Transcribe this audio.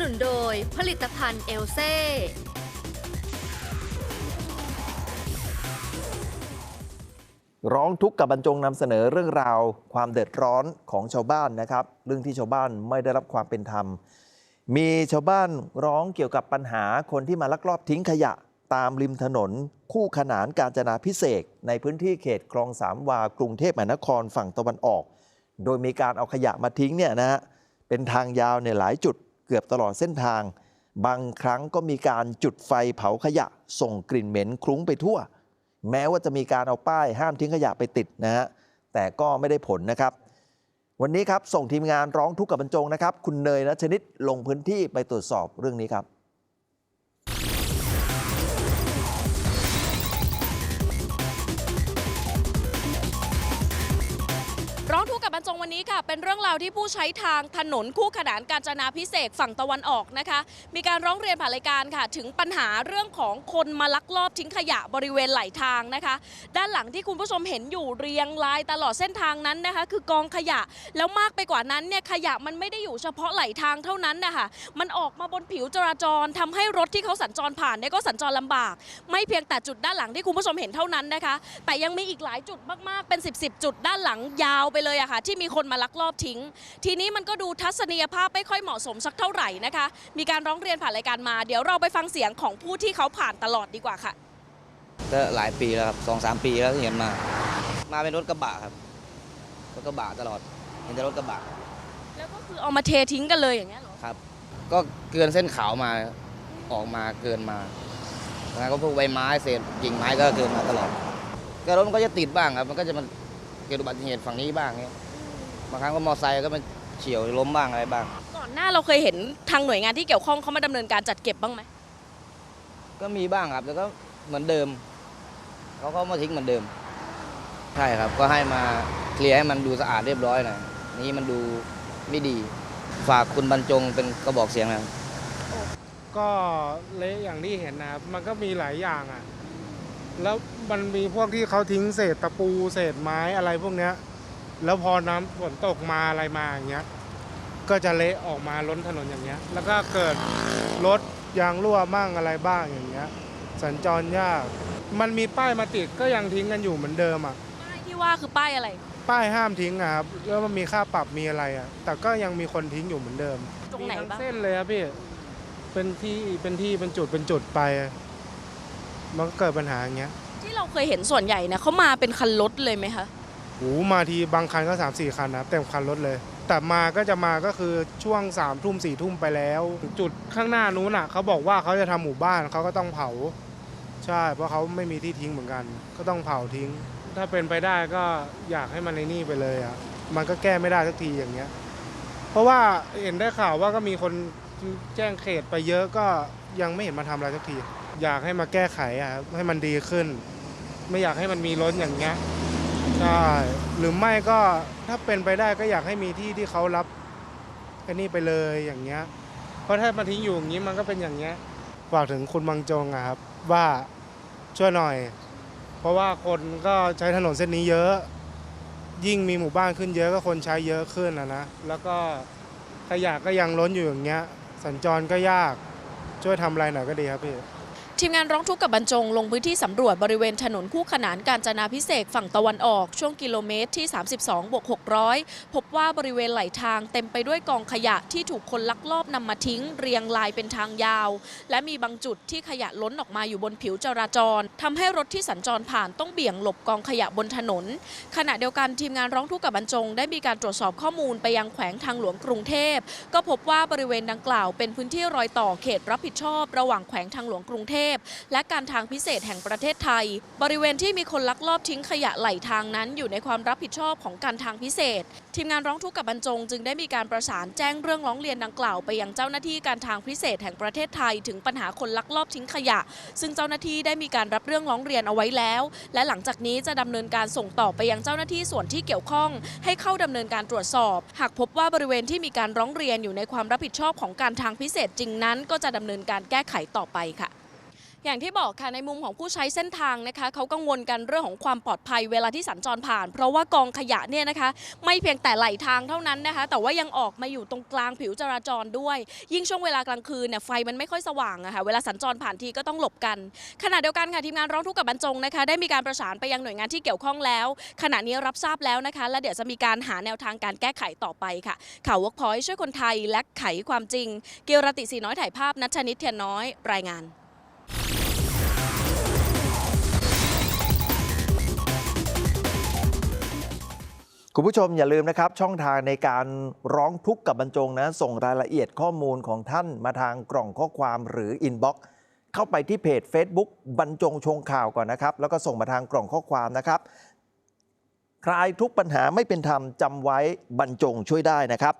นุนโดยผลิตภัณฑ์เอลเซ่ ร้องทุกข์กับบรรจงนำเสนอเรื่องราว ความเดือดร้อนของชาวบ้านนะครับ เรื่องที่ชาวบ้านไม่ได้รับความเป็นธรรม มีชาวบ้านร้องเกี่ยวกับปัญหาคนที่มาลักลอบทิ้งขยะตามริมถนน คู่ขนานกาญจนาพิเศษในพื้นที่เขตคลองสามวากรุงเทพมหานครฝั่งตะวันออก โดยมีการเอาขยะมาทิ้งเนี่ยนะฮะเป็นทางยาวเนี่ยหลายจุด เกือบตลอดเส้นทาง บางครั้งก็มีการจุดไฟเผาขยะ ส่งกลิ่นเหม็นคลุ้งไปทั่ว แม้ว่าจะมีการเอาป้ายห้ามทิ้งขยะไปติดนะฮะแต่ก็ไม่ได้ผลนะครับ วันนี้ครับส่งทีมงานร้องทุกข์กับบรรจงนะครับ คุณเนยนัชนิดลงพื้นที่ไปตรวจสอบเรื่องนี้ครับ วันนี้ค่ะเป็นเรื่องราวที่ผู้ใช้ทางถนนคู่ขนานกาญจนาพิเศษฝั่งตะวันออกนะคะ มีการร้องเรียนผ่านรายการค่ะ ถึงปัญหาเรื่องของคนมาลักลอบทิ้งขยะบริเวณไหลทางนะคะ ด้านหลังที่คุณผู้ชมเห็นอยู่เรียงรายตลอดเส้นทางนั้นนะคะ คือกองขยะแล้วมากไปกว่านั้นเนี่ยขยะมันไม่ได้อยู่เฉพาะไหลทางเท่านั้นนะคะมันออกมาบนผิวจราจรทำให้รถที่เขาสัญจรผ่านเนี่ยก็สัญจรลำบาก ไม่เพียงแต่จุดด้านหลังที่คุณผู้ชมเห็นเท่านั้นนะคะ แต่ยังมีอีกหลายจุดมากๆเป็น 10บสจุดด้านหลังยาวไปเลยอะค่ะที่มีคนมาลักลอบทิ้ง ทีนี้มันก็ดูทัศนียภาพไม่ค่อยเหมาะสมสักเท่าไหร่นะคะ มีการร้องเรียนผ่านรายการมา เดี๋ยวเราไปฟังเสียงของผู้ที่เขาผ่านตลอดดีกว่าค่ะ ก็หลายปีแล้วครับสองสามปีแล้วที่เห็นมา มาเป็นรถกระบะครับรถกระบะตลอดเห็นแต่รถกระบะแล้วก็คือเอามาเททิ้งกันเลยอย่างเงี้ยเหรอครับ ก็เกินเส้นขาวมาออกมาเกินมาแล้วก็พวกใบไม้เศษกิ่งไม้ก็เกินมาตลอดก็รถมันก็จะติดบ้างครับ มันก็จะมันเกิดอุบัติเหตุฝั่งนี้บ้างเงี้ย บางครั้งก็มอไซค์ก็มันเฉียวล้มบ้างอะไรบ้าง ก่อนหน้าเราเคยเห็นทางหน่วยงานที่เกี่ยวข้องเขามาดำเนินการจัดเก็บบ้างไหมก็มีบ้างครับแต่ก็เหมือนเดิมเขาก็มาทิ้งเหมือนเดิม ใช่ครับก็ให้มาเคลียร์ให้มันดูสะอาดเรียบร้อยหน่อยนี่มันดูไม่ดี ฝากคุณบรรจงเป็นกระบอกเสียงนะครับก็เละอย่างที่เห็นนะครับมันก็มีหลายอย่างอะ แล้วมันมีพวกที่เขาทิ้งเศษตะปูเศษไม้อะไรพวกเนี้ย แล้วพอน้ำฝนตกมาอะไรมาอย่างเงี้ย ก็จะเละออกมาล้นถนนอย่างเงี้ย แล้วก็เกิดรถยางรั่วบ้างอะไรบ้างอย่างเงี้ย สัญจรยาก มันมีป้ายมาติดก็ยังทิ้งกันอยู่เหมือนเดิมอะ ป้ายที่ว่าคือป้ายอะไร ป้ายห้ามทิ้งอะครับแล้วมันมีค่าปรับมีอะไรอะ แต่ก็ยังมีคนทิ้งอยู่เหมือนเดิมตรงไหนมีทั้บ้าง เส้นเลยครับพี่ เป็นที่เป็นที่เป็นจุดเป็นจุดไป มันก็เกิดปัญหาอย่างเงี้ย ที่เราเคยเห็นส่วนใหญ่เนี่ยเขามาเป็นคันรถเลยไหมคะ โอ้มาทีบางคันก็3ามสี่คันนะเต็มคันรถเลย แต่มาก็จะมาก็คือช่วง3ามทุ่มสี่ทุ่มไปแล้ว จุดข้างหน้านู้นอะเขาบอกว่าเขาจะทำหมู่บ้านเขาก็ต้องเผา ใช่ เพราะเขาไม่มีที่ทิ้งเหมือนกัน ก็ต้องเผาทิ้ง ถ้าเป็นไปได้ก็อยากให้มันในนี่ไปเลยอะมันก็แก้ไม่ได้สักทีอย่างเงี้ย เพราะว่าเห็นได้ข่าวว่าก็มีคนแจ้งเขตไปเยอะก็ยังไม่เห็นมาทำอะไรสักที อยากให้มาแก้ไขอะให้มันดีขึ้น ไม่อยากให้มันมีล้นอย่างเงี้ย ใช่หรือไม่ก็ถ้าเป็นไปได้ก็อยากให้มีที่ที่เขารับไอ้นี่ไปเลยอย่างเงี้ย เพราะถ้ามาทิ้งอยู่อย่างนี้มันก็เป็นอย่างเงี้ยฝากถึงคุณบางจงอะครับว่าช่วยหน่อย เพราะว่าคนก็ใช้ถนนเส้นนี้เยอะ ยิ่งมีหมู่บ้านขึ้นเยอะก็คนใช้เยอะขึ้นนะนะแล้วก็ขยะก็ยังล้นอยู่อย่างเงี้ย สัญจรก็ยากช่วยทำอะไรหน่อยก็ดีครับพี่ ทีมงานร้องทุกข์กับบรรจงลงพื้นที่สำรวจบริเวณถนนคู่ขนานกาญจนาพิเศษฝั่งตะวันออกช่วงกิโลเมตรที่ 32บวก600 พบว่าบริเวณไหลทางเต็มไปด้วยกองขยะที่ถูกคนลักลอบนำมาทิ้ง เรียงรายเป็นทางยาว และมีบางจุดที่ขยะล้นออกมาอยู่บนผิวจราจรทำให้รถที่สัญจรผ่านต้องเบี่ยงหลบกองขยะบนถนน ขณะเดียวกันทีมงานร้องทุกข์กับบรรจง ได้มีการตรวจสอบข้อมูลไปยังแขวงทางหลวงกรุงเทพ ก็พบว่าบริเวณดังกล่าวเป็นพื้นที่รอยต่อเขตรับผิดชอบ ระหว่างแขวงทางหลวงกรุงเทพและการทางพิเศษแห่งประเทศไทย บริเวณที่มีคนลักลอบทิ้งขยะไหลทางนั้นอยู่ในความรับผิดชอบของการทางพิเศษ ทีมงานร้องทุกข์กับบรรจง จึงได้มีการประสานแจ้งเรื่องร้องเรียนดังกล่าวไปยังเจ้าหน้าที่การทางพิเศษแห่งประเทศไทย ถึงปัญหาคนลักลอบทิ้งขยะ ซึ่งเจ้าหน้าที่ได้มีการรับเรื่องร้องเรียนเอาไว้แล้ว และหลังจากนี้จะดำเนินการส่งต่อไปยังเจ้าหน้าที่ส่วนที่เกี่ยวข้อง ให้เข้าดำเนินการตรวจสอบ หากพบว่าบริเวณที่มีการร้องเรียนอยู่ในความรับผิดชอบของการทางพิเศษจริงนั้น ก็จะดำเนินการแก้ไขต่อไปค่ะ อย่างที่บอกค่ะในมุมของผู้ใช้เส้นทางนะคะเขากังวลกันเรื่องของความปลอดภัยเวลาที่สัญจรผ่าน เพราะว่ากองขยะเนี่ยนะคะไม่เพียงแต่ไหลทางเท่านั้นนะคะ แต่ว่ายังออกมาอยู่ตรงกลางผิวจราจรด้วย ยิ่งช่วงเวลากลางคืนเนี่ยไฟมันไม่ค่อยสว่างอะค่ะเวลาสัญจรผ่านทีก็ต้องหลบกัน ขณะเดียวกันค่ะทีมงานร้องทุกข์กับบรรจงนะคะได้มีการประสานไปยังหน่วยงานที่เกี่ยวข้องแล้ว ขณะนี้รับทราบแล้วนะคะ และเดี๋ยวจะมีการหาแนวทางการแก้ไขต่อไปค่ะ ข่าวว o กพอยช่วยคนไทยและไขความจริง เกียรติสีน้อยถ่ายภาพนัชชนิดเทียนน้อยรายงาน คุณผู้ชมอย่าลืมนะครับ ช่องทางในการร้องทุกข์กับบรรจงนะ ส่งรายละเอียดข้อมูลของท่านมาทางกล่องข้อความหรืออินบ็อกซ์เข้าไปที่เพจ Facebook บรรจงชงข่าวก่อนนะครับ แล้วก็ส่งมาทางกล่องข้อความนะครับคลายทุกปัญหาไม่เป็นธรรมจำไว้บรรจงช่วยได้นะครับ